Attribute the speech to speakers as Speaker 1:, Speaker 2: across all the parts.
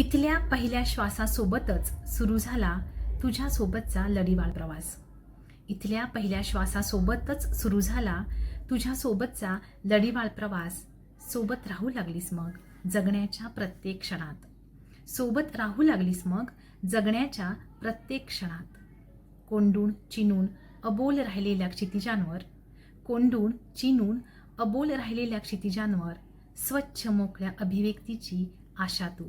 Speaker 1: इथल्या पहिल्या श्वासासोबतच सुरू झाला तुझ्यासोबतचा लढीवाळ प्रवास. इथल्या पहिल्या श्वासासोबतच सुरू झाला तुझ्यासोबतचा लढीवाळ प्रवास. सोबत राहू लागलीस मग जगण्याच्या प्रत्येक क्षणात. सोबत राहू लागलीस मग जगण्याच्या प्रत्येक क्षणात. कोंडून चिनून अबोल राहिलेल्या क्षितिजांवर कोंडून चिनून अबोल राहिलेल्या क्षितिजांवर स्वच्छ मोकळ्या अभिव्यक्तीची आशा तू.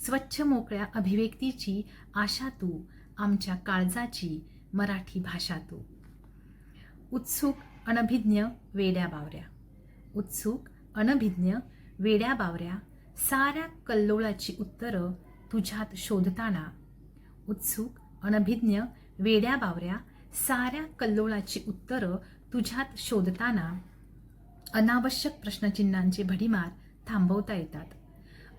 Speaker 1: स्वच्छ मोकळ्या अभिव्यक्तीची आशा तू आमच्या काळजाची मराठी भाषा तू. उत्सुक अनभिज्ञ वेड्या बावऱ्या. उत्सुक अनभिज्ञ वेड्या बावऱ्या साऱ्या कल्लोळाची उत्तरं तुझ्यात शोधताना. उत्सुक अनभिज्ञ वेड्या बावऱ्या साऱ्या कल्लोळाची उत्तरं तुझ्यात शोधताना अनावश्यक प्रश्नचिन्हांचे भडीमार थांबवता येतात.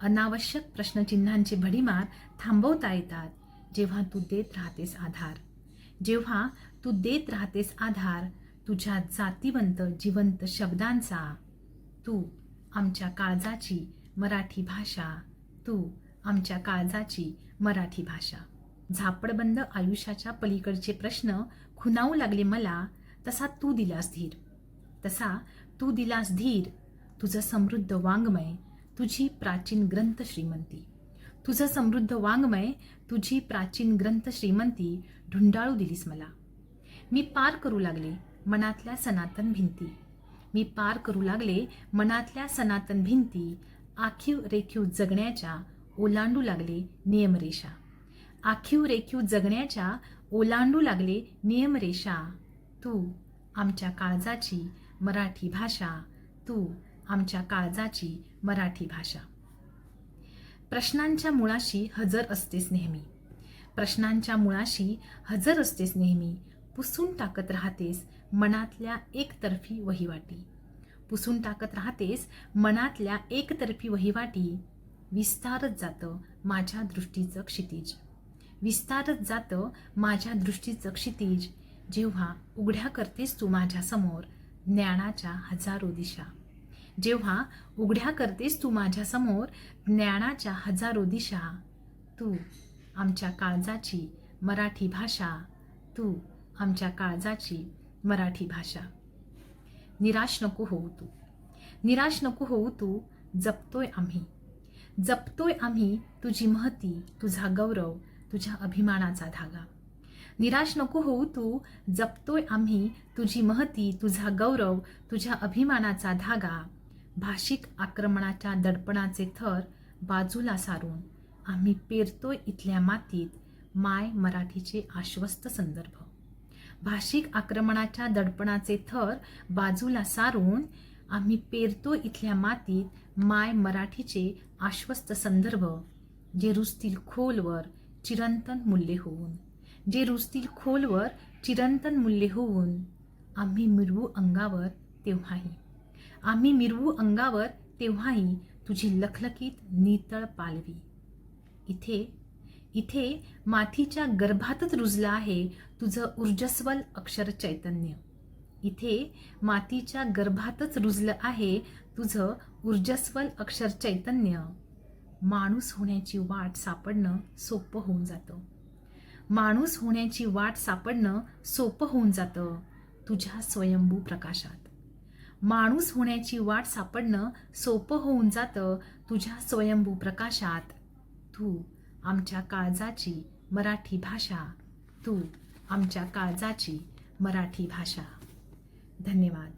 Speaker 1: अनावश्यक प्रश्नचिन्हांचे भडीमार थांबवता येतात जेव्हा तू देत राहतेस आधार. जेव्हा तू देत राहतेस आधार तुझ्या जातीवंत जिवंत शब्दांचा तू आमच्या काळजाची मराठी भाषा तू आमच्या काळजाची मराठी भाषा. झापडबंद आयुष्याच्या पलीकडचे प्रश्न खुनावू लागले मला तसा तू दिलास धीर. तसा तू दिलास धीर. तुझं समृद्ध वाङ्मय तुझी प्राचीन ग्रंथ श्रीमंती. तुझं समृद्ध वाङ्मय तुझी प्राचीन ग्रंथ श्रीमंती ढुंडाळू दिलीस मला. मी पार करू लागले मनातल्या सनातन भिंती. मी पार करू लागले मनातल्या सनातन भिंती आखीव रेखीव जगण्याच्या ओलांडू लागले नियमरेषा. आखीव रेखीव जगण्याच्या ओलांडू लागले नियमरेषा. तू आमच्या काळजाची मराठी भाषा. तू आमच्या काळजाची मराठी भाषा. प्रश्नांच्या मुळाशी हजर असतेस नेहमी. प्रश्नांच्या मुळाशी हजर असतेस नेहमी. पुसून टाकत राहतेस मनातल्या एकतर्फी वहिवाटी. पुसून टाकत राहतेस मनातल्या एकतर्फी वहिवाटी. विस्तारत जातं माझ्या दृष्टीचं क्षितिज. विस्तारत जातं माझ्या दृष्टीचं क्षितिज. जेव्हा उघड्या करतेस तू माझ्यासमोर ज्ञानाच्या हजारो दिशा. जेव्हा उघड्या करतेस तू माझ्यासमोर ज्ञानाच्या हजारो दिशा. तू आमच्या काळजाची मराठी भाषा. तू आमच्या काळजाची मराठी भाषा. निराश नको होऊ तू. निराश नको होऊ तू. जपतोय आम्ही. जपतोय आम्ही तुझी महती तुझा गौरव तुझ्या अभिमानाचा धागा. निराश नको होऊ तू. जपतोय आम्ही तुझी महती तुझा गौरव तुझ्या अभिमानाचा धागा. भाषिक आक्रमणाच्या दडपणाचे थर बाजूला सारून आम्ही पेरतोय इथल्या मातीत माय मराठीचे आश्वस्त संदर्भ. भाषिक आक्रमणाच्या दडपणाचे थर बाजूला सारून आम्ही पेरतो इथल्या मातीत माय मराठीचे आश्वस्त संदर्भ जे रुजतील खोलवर चिरंतन मूल्य होऊन जे रुजतील खोलवर चिरंतन मूल्य होऊन आम्ही मिरवू अंगावर तेव्हाही. आम्ही मिरवू अंगावर तेव्हाही तुझी लखलखीत नितळ पालवी. इथे इथे मातीच्या गर्भातच रुजलं आहे तुझं ऊर्जस्वल अक्षर चैतन्य. इथे मातीच्या गर्भातच रुजलं आहे तुझं ऊर्जस्वल अक्षर चैतन्य. माणूस होण्याची वाट सापडणं सोपं होऊन जातं. माणूस होण्याची वाट सापडणं सोपं होऊन जातं तुझ्या स्वयंभू प्रकाशात. माणूस होण्याची वाट सापडणं सोपं होऊन जातं तुझ्या स्वयंभू प्रकाशात. तू आमच्या काळजाची मराठी भाषा. तू आमच्या काळजाची मराठी भाषा. धन्यवाद.